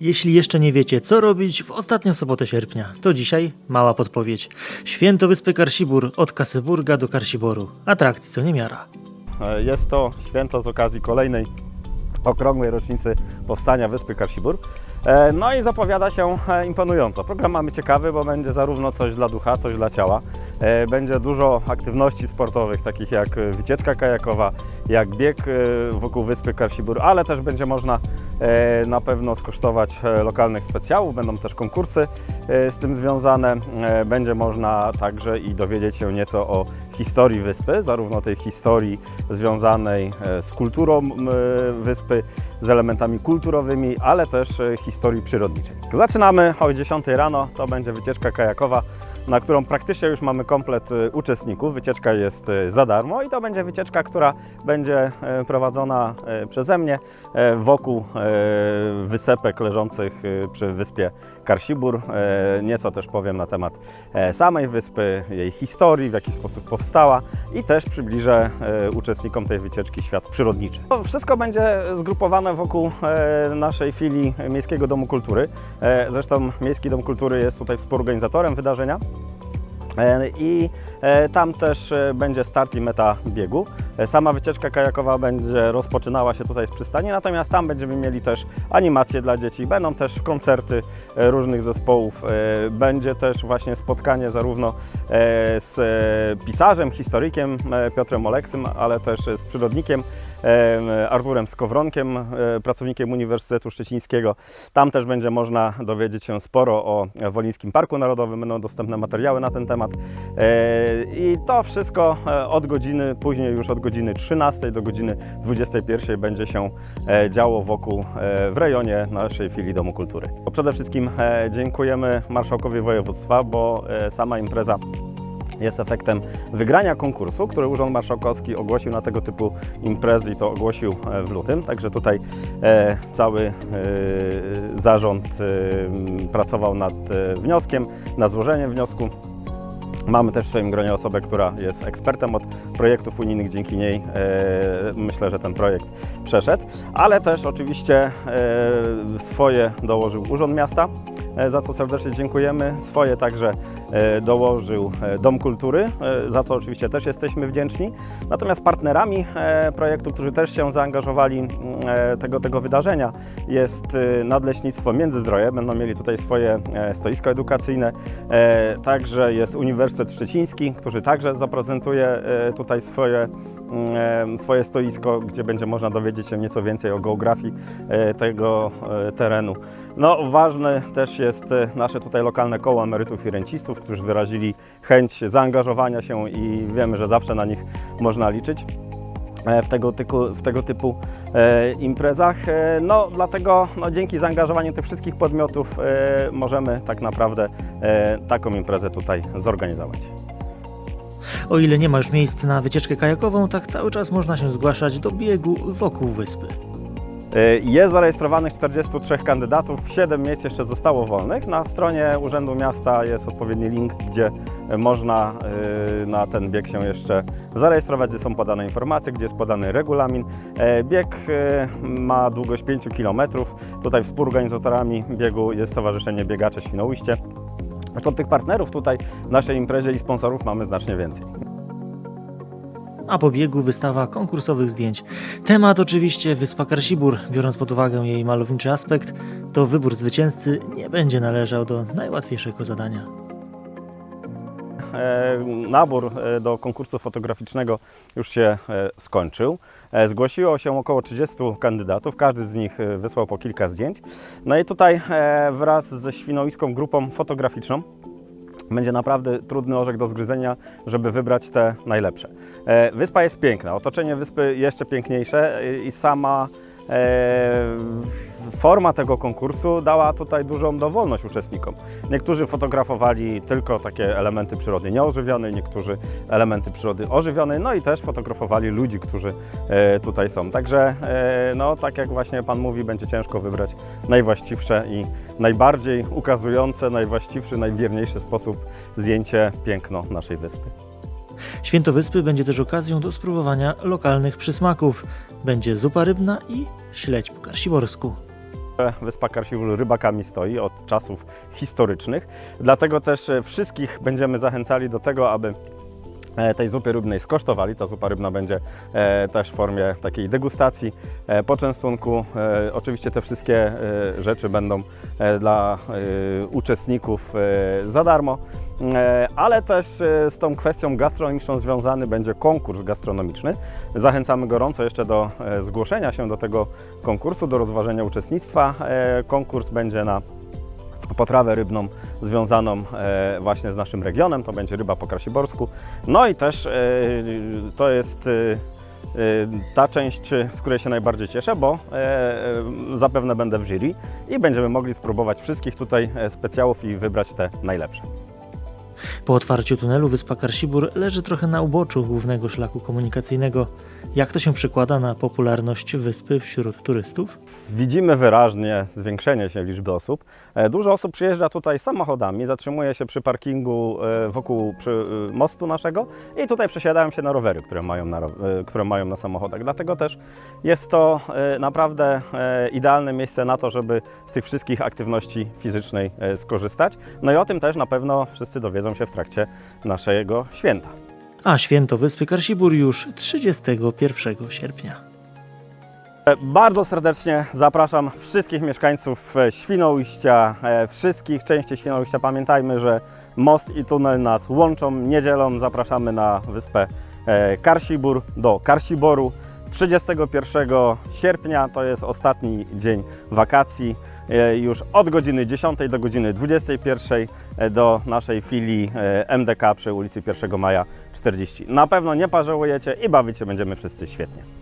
Jeśli jeszcze nie wiecie, co robić w ostatnią sobotę sierpnia, to dzisiaj mała podpowiedź. Święto Wyspy Karsibór od Kasyburga do Karsiboru. Atrakcji co niemiara. E, Jest to święto z okazji kolejnej okrągłej rocznicy powstania Wyspy Karsibór. E, No i zapowiada się e, imponująco. Program mamy ciekawy, bo będzie zarówno coś dla ducha, coś dla ciała. E, Będzie dużo aktywności sportowych, takich jak e, wycieczka kajakowa, jak bieg e, wokół Wyspy Karsibór, ale też będzie można na pewno skosztować lokalnych specjałów. Będą też konkursy z tym związane. Będzie można także i dowiedzieć się nieco o historii wyspy, zarówno tej historii związanej z kulturą wyspy, z elementami kulturowymi, ale też historii przyrodniczej. Zaczynamy o 10 rano, to będzie wycieczka kajakowa, na którą praktycznie już mamy komplet e, uczestników. Wycieczka jest e, za darmo i to będzie wycieczka, która będzie e, prowadzona e, przeze mnie e, wokół wysepek leżących e, przy wyspie Karsibór. E, Nieco też powiem na temat samej wyspy, jej historii, w jaki sposób powstała i też przybliżę uczestnikom tej wycieczki świat przyrodniczy. To wszystko będzie zgrupowane wokół naszej filii Miejskiego Domu Kultury. Zresztą Miejski Dom Kultury jest tutaj współorganizatorem wydarzenia. E, I e, tam też e, będzie start i meta biegu. E, Sama wycieczka kajakowa będzie rozpoczynała się tutaj z przystani, natomiast tam będziemy mieli też animacje dla dzieci, będą też koncerty e, różnych zespołów, e, będzie też właśnie spotkanie zarówno z pisarzem, historykiem Piotrem Oleksym, ale też z przyrodnikiem Arturem Skowronkiem, pracownikiem Uniwersytetu Szczecińskiego. Tam też będzie można dowiedzieć się sporo o Wolińskim Parku Narodowym, będą dostępne materiały na ten temat. I to wszystko od godziny, później już od godziny 13 do godziny 21 będzie się e, działo wokół, e, w rejonie naszej filii Domu Kultury. Przede wszystkim e, dziękujemy Marszałkowi Województwa, bo sama impreza jest efektem wygrania konkursu, który Urząd Marszałkowski ogłosił na tego typu imprezy i to ogłosił w lutym. Także tutaj cały zarząd pracował nad wnioskiem, nad złożeniem wniosku. Mamy też w swoim gronie osobę, która jest ekspertem od projektów unijnych. Dzięki niej e, myślę, że ten projekt przeszedł, ale też oczywiście e, swoje dołożył Urząd Miasta, e, za co serdecznie dziękujemy. Swoje także dołożył Dom Kultury, za co oczywiście też jesteśmy wdzięczni. Natomiast partnerami projektu, którzy też się zaangażowali tego, tego wydarzenia jest Nadleśnictwo Międzyzdroje. Będą mieli tutaj swoje stoisko edukacyjne. Także jest Uniwersytet Szczeciński, który także zaprezentuje e, tutaj swoje, mm, e, swoje stoisko, gdzie będzie można dowiedzieć się nieco więcej o geografii e, tego terenu. No, ważne też jest nasze tutaj lokalne koło emerytów i rencistów, którzy wyrazili chęć zaangażowania się i wiemy, że zawsze na nich można liczyć w tego, typu, w tego typu e, imprezach. E, no, dlatego no, dzięki zaangażowaniu tych wszystkich podmiotów e, możemy tak naprawdę e, taką imprezę tutaj zorganizować. O ile nie ma już miejsc na wycieczkę kajakową, tak cały czas można się zgłaszać do biegu wokół wyspy. E, Jest zarejestrowanych 43 kandydatów, 7 miejsc jeszcze zostało wolnych. Na stronie Urzędu Miasta jest odpowiedni link, gdzie e, można e, na ten bieg się jeszcze zarejestrować, gdzie są podane informacje, gdzie jest podany regulamin. E, Bieg e, ma długość 5 km. Tutaj współorganizatorami biegu jest Stowarzyszenie Biegacze Świnoujście. Zresztą tych partnerów tutaj w naszej imprezie i sponsorów mamy znacznie więcej. A po biegu wystawa konkursowych zdjęć. Temat oczywiście Wyspa Karsibór, biorąc pod uwagę jej malowniczy aspekt, to wybór zwycięzcy nie będzie należał do najłatwiejszego zadania. E, Nabór e, do konkursu fotograficznego już się e, skończył. Zgłosiło się około 30 kandydatów, każdy z nich wysłał po kilka zdjęć. No i tutaj wraz ze świnoujską grupą fotograficzną będzie naprawdę trudny orzech do zgryzenia, żeby wybrać te najlepsze. Wyspa jest piękna, otoczenie wyspy jeszcze piękniejsze i sama forma tego konkursu dała tutaj dużą dowolność uczestnikom. Niektórzy fotografowali tylko takie elementy przyrody nieożywione, niektórzy elementy przyrody ożywione, no i też fotografowali ludzi, którzy e, tutaj są. Także, e, no tak jak właśnie Pan mówi, będzie ciężko wybrać najwłaściwsze i najbardziej ukazujące, najwłaściwszy, najwierniejszy sposób zdjęcie piękno naszej wyspy. Święto Wyspy będzie też okazją do spróbowania lokalnych przysmaków. Będzie zupa rybna i śledź po karsiborsku. Wyspa Karsibur rybakami stoi od czasów historycznych, dlatego też wszystkich będziemy zachęcali do tego, aby tej zupy rybnej skosztowali. Ta zupa rybna będzie e, też w formie takiej degustacji, e, poczęstunku. E, oczywiście te wszystkie e, rzeczy będą e, dla e, uczestników e, za darmo, e, ale też e, z tą kwestią gastronomiczną związany będzie konkurs gastronomiczny. Zachęcamy gorąco jeszcze do e, zgłoszenia się do tego konkursu, do rozważenia uczestnictwa. E, Konkurs będzie na potrawę rybną związaną e, właśnie z naszym regionem, to będzie ryba po krasiborsku. No i też e, to jest e, ta część, z której się najbardziej cieszę, bo zapewne będę w jury i będziemy mogli spróbować wszystkich tutaj specjałów i wybrać te najlepsze. Po otwarciu tunelu wyspa Karsibur leży trochę na uboczu głównego szlaku komunikacyjnego. Jak to się przekłada na popularność wyspy wśród turystów? Widzimy wyraźnie zwiększenie się liczby osób. E, Dużo osób przyjeżdża tutaj samochodami, zatrzymuje się przy parkingu e, wokół przy, e, mostu naszego i tutaj przesiadają się na rowery, które mają na, które mają na samochodach. Dlatego też jest to naprawdę idealne miejsce na to, żeby z tych wszystkich aktywności fizycznej skorzystać. No i o tym też na pewno wszyscy dowiedzą się w trakcie naszego święta. A święto wyspy Karsibur już 31 sierpnia. E, Bardzo serdecznie zapraszam wszystkich mieszkańców e, Świnoujścia, e, wszystkich części Świnoujścia. Pamiętajmy, że most i tunel nas łączą, nie dzielą. Zapraszamy na wyspę Karsibur do Karsiboru. 31 sierpnia to jest ostatni dzień wakacji. E, Już od godziny 10 do godziny 21 e, do naszej filii e, MDK przy ulicy 1 Maja 40. Na pewno nie pożałujecie i bawić się będziemy wszyscy świetnie.